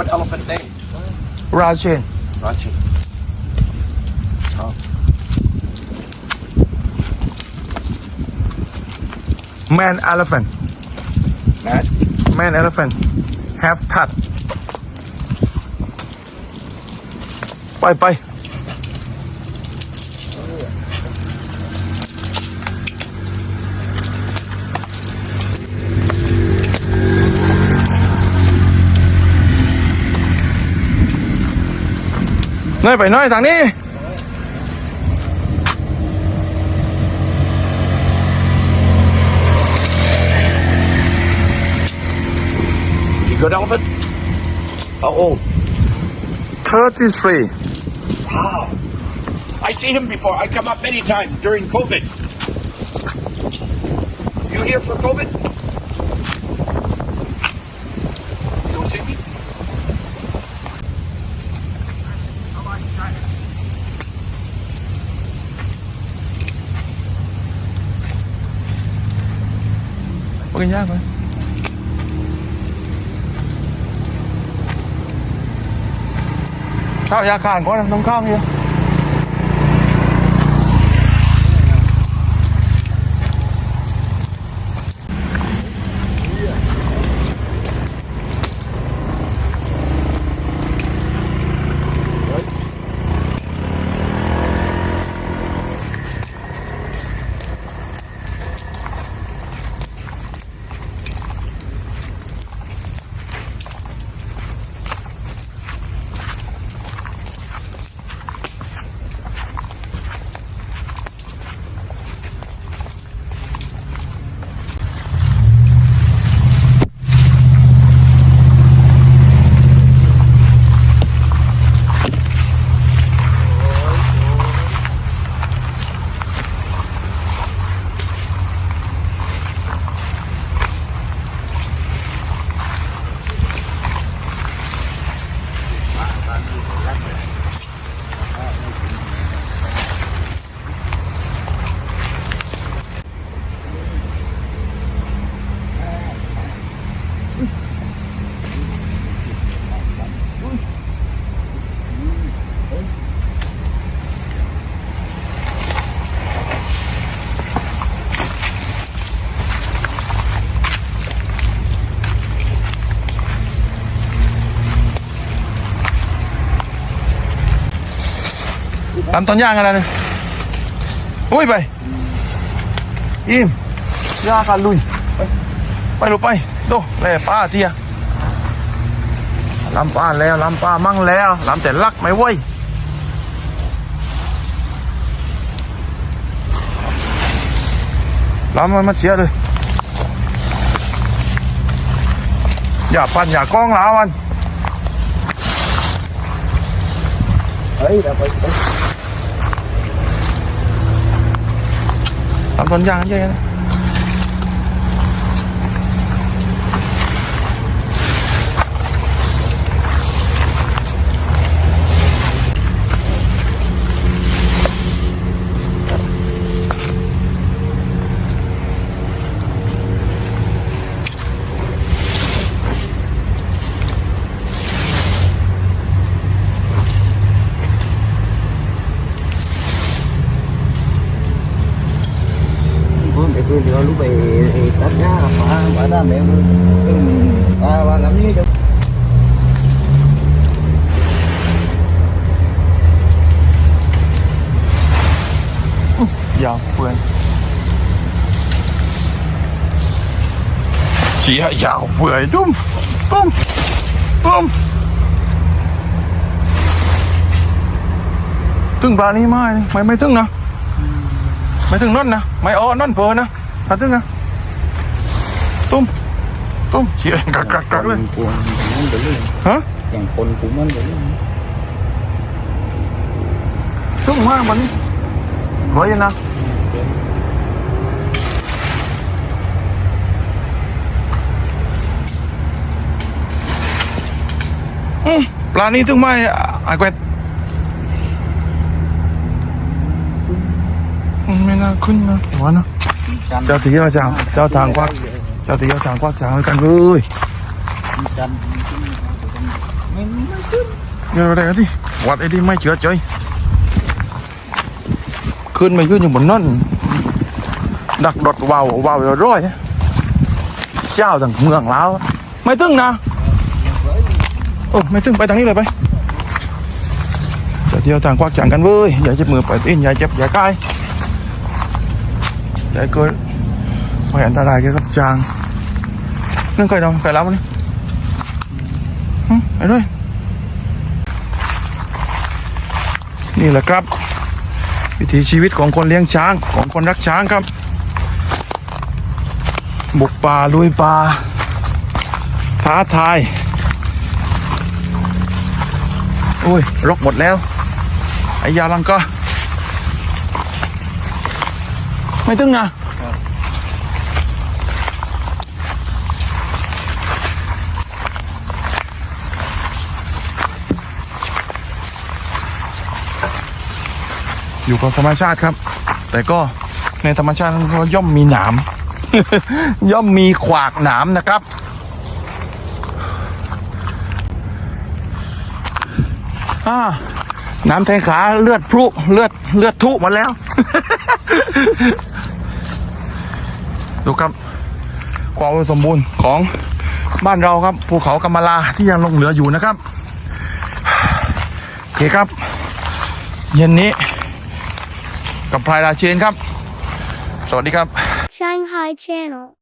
What elephant name? Rajin. Rajin. Oh. Man elephant. Man. Man elephant. Have cut. Bye bye. น้อยไปน้อยทางนี้ You good elephant? How old? 33 Wow. I see him before. I come up many times during COVID. You here for COVID? ปกินยากไหมข้าวยาคานก่อนนะน้องข้าวเนี่ย ทำต้นย่างกันเลยอุ้ยไปอิ่มย่ากันลุย ไปไปลูกไปโดแล่ป้าเทียลำป้าแล้วลำป้ามั่งแล้วลำแต่ลักไม่ไหวลำมันมาเชียเลย อย่าปั่นอย่ากล้องหลาวัน Đấy, đã phải ทำ ต้นยาง ใช่ไหม phương địa phương thì lúc về tất nhá phá phá ra mẹ và và làm như vậy ยาวเฟือนเสียยาวเฟื่อยดุ้มตุ้มตุ้มตึงปลานี้ไม่ไม่ไม่ตึงนะไม่ตึงนั่นนะไม่อ้อนั่นเพอนะ ถ้าตึงนะตุ้มตุ้มเสียกักกักกักเลย của nó được lên ฮะ chẳng con của nó được lên ตึงมากมันนี่รวยนะอืมปลานี้ตึงไม่ไอ้แกวดไม่น่าขึ้นนะหัวนะ เจ้าที่เจ้าจางเจ้าทางกวักเจ้าที่เจ้าทางกวักจางให้กันเลย chăn ไม่ไม่ขึ้นเดี๋ยวอะไรกันที่วัดไอ้นี่ไม่เชื่อใจขึ้นมายืนอยู่บนนั่นดักดดวาววาวร้อยๆเจ้าต่างเมืองแล้ว ไม่ตึงนะโอ้ไม่ตึงไปทางนี้เลยไปจะเที่ยวทางควักจังกันเว้ยอย่าเจ็บมือไปสิอย่าเจ็บอย่าใกล้อย่าเกิดไปอันตราย เกี่ยวกับจางนั่นใครทำใครรับมันไอ้ด้วยนี่แหละครับ วิถีชีวิตของคนเลี้ยงช้างของคนรักช้างครับ บุกป่าลุยป่าท้าทายโอ้ยรกหมดแล้วไอ้ยาลังก็ ไม่ตึงอะอยู่กับธรรมชาติครับ แต่ก็ในธรรมชาติก็ย่อมมีหนาม ย่อมมีขวากหนามนะครับ อ่าน้ำแทงขาเลือดพุเลือดเลือดทุหมาแล้ว ดูครับ ความสมบูรณ์ของบ้านเราครับภูเขากำมะลาที่ยังลงเหลืออยู่นะครับโอเคครับ เย็นนี้ กับพลายราเชนครับ สวัสดีครับ Shanghai Channel